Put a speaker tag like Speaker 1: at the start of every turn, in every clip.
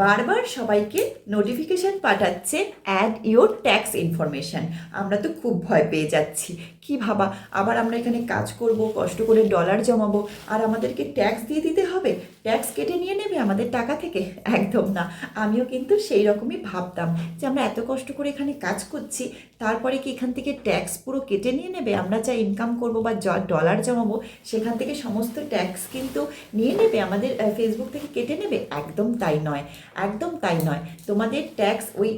Speaker 1: বারবার সবাইকে নোটিফিকেশন পাঠাচ্ছে অ্যাড ইউর ট্যাক্স ইনফরমেশন আমরা তো খুব ভয় পেয়ে যাচ্ছি। কি ভাবা? আবার আমরা এখানে কাজ করব, কষ্ট করে ডলার জমাবো, আর আমাদেরকে ট্যাক্স দিয়ে দিতে হবে? ট্যাক্স কেটে নিয়ে নেবে আমাদের টাকা থেকে? একদম না। আমিও কিন্তু সেই রকমই ভাবতাম যে আমরা এত কষ্ট করে এখানে কাজ করছি, তারপরে কি এখান থেকে ট্যাক্স পুরো কেটে নিয়ে নেবে? আমরা যা ইনকাম করব বা ডলার জমাবো, সেখান থেকে সমস্ত ট্যাক্স কিন্তু নিয়ে নেবে? আমাদের ফেসবুক থেকে কেটে নেবে? একদম তাই নয়। একদম তাই নয়। তোমাদের ট্যাক্স ওই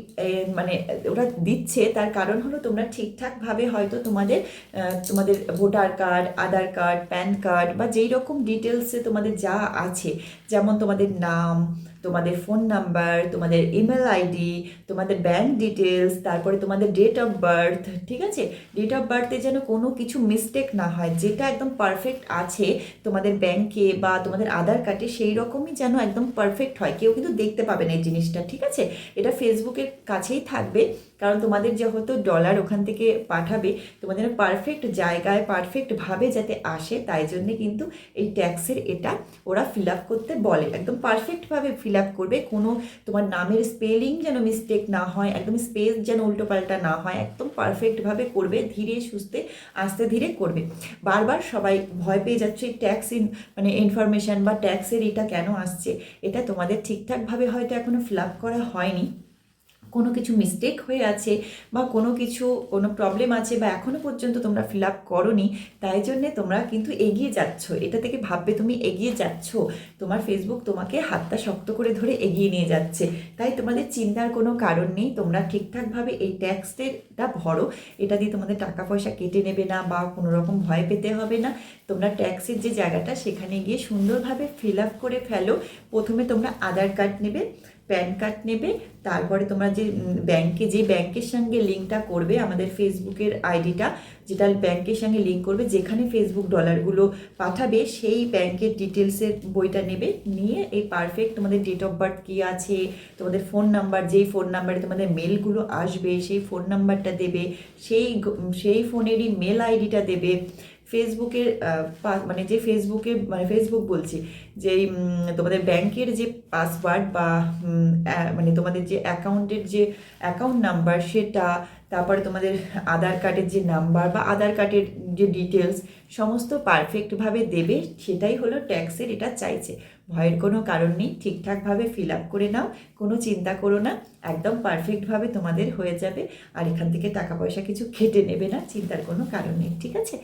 Speaker 1: মানে ওরা দিচ্ছে, তার কারণ হলো তোমরা ঠিকঠাকভাবে হয়তো তোমাদের তোমাদের voter card Aadhaar card PAN card বা যেই রকম ডিটেলসে তোমাদের যা আছে, যেমন তোমাদের নাম তোমাদের ফোন নাম্বার তোমাদের ইমেল আইডি তোমাদের ব্যাংক ডিটেলস তারপরে তোমাদের ডেট অফ বার্থ ঠিক আছে? ডেট অফ বার্থে যেন কোনো কিছু মিস্টেক না হয়, যেটা একদম পারফেক্ট আছে, তোমাদের ব্যাংকে বা তোমাদের আধার কার্ডে সেই রকমই যেন একদম পারফেক্ট হয়। কেউ কিন্তু দেখতে পাবে না এই জিনিসটা, ঠিক আছে? এটা ফেসবুকের কাছেই থাকবে। কারণ তোমাদের যেহেতু ডলার ওখান থেকে পাঠাবে, তোমাদের পারফেক্ট জায়গায় পারফেক্টভাবে যাতে আসে, তাই জন্যে কিন্তু এই ট্যাক্সের এটা ওরা ফিল আপ করতে বলে। একদম পারফেক্টভাবে ফিল আপ করবে, কোনো তোমার নামের স্পেলিং যেন মিস্টেক না হয়, একদম স্পেস যেন উল্টোপাল্টা না হয়, একদম পারফেক্টভাবে করবে, ধীরে সুস্থে আস্তে ধীরে করবে। বারবার সবাই ভয় পেয়ে যাচ্ছে এই ট্যাক্স ইন মানে ইনফরমেশান বা ট্যাক্সের এটা কেন আসছে, এটা তোমাদের ঠিকঠাকভাবে হয়তো এখনও ফিল আপ করা হয়নি। কোনো কিছু মিস্টেক হয়ে আছে বা কোনো কিছু, কোনো প্রবলেম আছে বা এখনও পর্যন্ত তোমরা ফিল আপ করনি, তাই জন্যে তোমরা কিন্তু এগিয়ে যাচ্ছ। এটা থেকে ভাববে তুমি এগিয়ে যাচ্ছ। তোমার ফেসবুক তোমাকে হাতটা শক্ত করে ধরে এগিয়ে নিয়ে যাচ্ছে। তাই তোমাদের চিন্তার কোনো কারণ নেই। তোমরা ঠিকঠাকভাবে এই ট্যাক্সটা ভরো। এটা দিয়ে তোমাদের টাকা পয়সা কেটে নেবে না বা কোনো রকম ভয় পেতে হবে না। তোমরা ট্যাক্সের যে জায়গাটা, সেখানে গিয়ে সুন্দরভাবে ফিল আপ করে ফেলো। প্রথমে তোমরা আধার কার্ড নেবে। প্যান কার্ড নেবে, তারপরে তোমরা যে ব্যাংকে, যে ব্যাংকের সঙ্গে লিঙ্কটা করবে আমাদের ফেসবুকের আইডিটা, যেটা ব্যাংকের সঙ্গে লিঙ্ক করবে, যেখানে ফেসবুক ডলারগুলো পাঠাবে, সেই ব্যাংকের ডিটেলসের বইটা নেবে, নিয়ে এই পারফেক্ট তোমাদের ডেট অফ বার্থ কী আছে, তোমাদের ফোন নাম্বার যেই ফোন নাম্বারে তোমাদের মেলগুলো আসবে, সেই ফোন নাম্বারটা দেবে, সেই সেই ফোনেরই মেল আইডিটা দেবে ফেসবুকের মানে যে ফেসবুকে মানে ফেসবুক বলছি, যে তোমাদের ব্যাংকের যে পাসওয়ার্ড বা মানে তোমাদের যে অ্যাকাউন্টের যে অ্যাকাউন্ট নাম্বার সেটা, তারপরে তোমাদের আধার কার্ডের যে নাম্বার বা আধার কার্ডের যে ডিটেলস সমস্ত পারফেক্টভাবে দেবে, সেটাই হলো ট্যাক্সের এটা চাইছে। ভয়ের কোনো কারণ নেই, ঠিকঠাকভাবে ফিল আপ করে নাও, কোনো চিন্তা করো না, একদম পারফেক্টভাবে তোমাদের হয়ে যাবে। আর এখান থেকে টাকা পয়সা কিছু খেটে নেবে না, চিন্তার কোনো কারণ নেই, ঠিক আছে?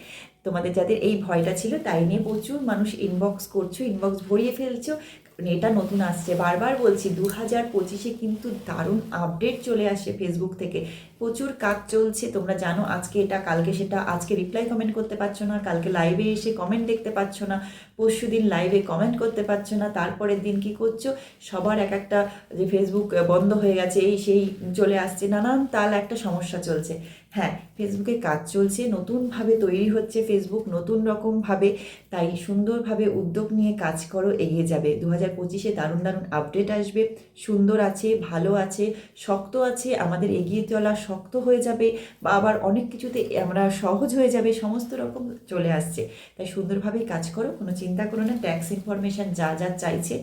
Speaker 1: তোমাদের যাদের এই ভয়টা ছিল, তাই নিয়ে প্রচুর মানুষ ইনবক্স করছ ইনবক্স ভরিয়ে ফেলছো এটা নতুন আসছে। বারবার বলছি দু হাজার পঁচিশে কিন্তু দারুণ আপডেট চলে আসে ফেসবুক থেকে। প্রচুর কাজ চলছে, তোমরা জানো আজকে এটা, কালকে সেটা, আজকে রিপ্লাই কমেন্ট করতে পারছ না, কালকে লাইভে এসে কমেন্ট দেখতে পাচ্ছ না, পরশু দিন লাইভে কমেন্ট করতে পারছ না, তারপরের দিন কি করছ? সবার এক একটা যে ফেসবুক বন্ধ হয়ে গেছে, এই সেই চলে আসছে, নানান তাল একটা সমস্যা চলছে। হ্যাঁ ফেসবুকে কাজ চলছে, নতুনভাবে তৈরি হচ্ছে ফেসবুক নতুন রকমভাবে, তাই সুন্দরভাবে উদ্যোগ নিয়ে কাজ করো, এগিয়ে যাবে। দু হাজার পঁচিশে দারুণ দারুণ আপডেট আসবে, সুন্দর আছে, ভালো আছে, শক্ত আছে, আমাদের এগিয়ে চলা শক্ত হয়ে যাবে, বা আবার অনেক কিছুতে আমরা সহজ হয়ে যাবে, সমস্ত রকম চলে আসছে। তাই সুন্দরভাবেই কাজ করো, কোনো চিন্তা করো না ট্যাক্স ইনফরমেশান যা যা চাইছে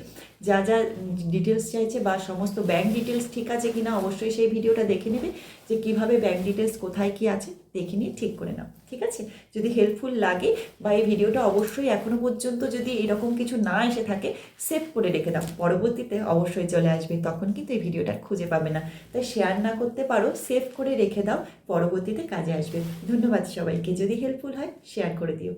Speaker 1: যা যা ডিটেলস চাইছে বা সমস্ত ব্যাংক ডিটেলস ঠিক আছে কি না অবশ্যই সেই ভিডিওটা দেখে নেবে যে কীভাবে ব্যাংক ডিটেলস কোথায় কি আছে দেখে নিয়ে ঠিক করে নাও, ঠিক আছে? যদি হেল্পফুল লাগে বা এই ভিডিওটা অবশ্যই এখনও পর্যন্ত যদি এরকম কিছু না এসে থাকে সেভ করে রেখে দাও। পরবর্তীতে অবশ্যই চলে আসবে, তখন কিন্তু এই ভিডিওটা খুঁজে পাবে না। তাই শেয়ার না করতে পারো সেভ করে রেখে দাও, পরবর্তীতে কাজে আসবে। ধন্যবাদ সবাইকে। যদি হেল্পফুল হয় শেয়ার করে দিও।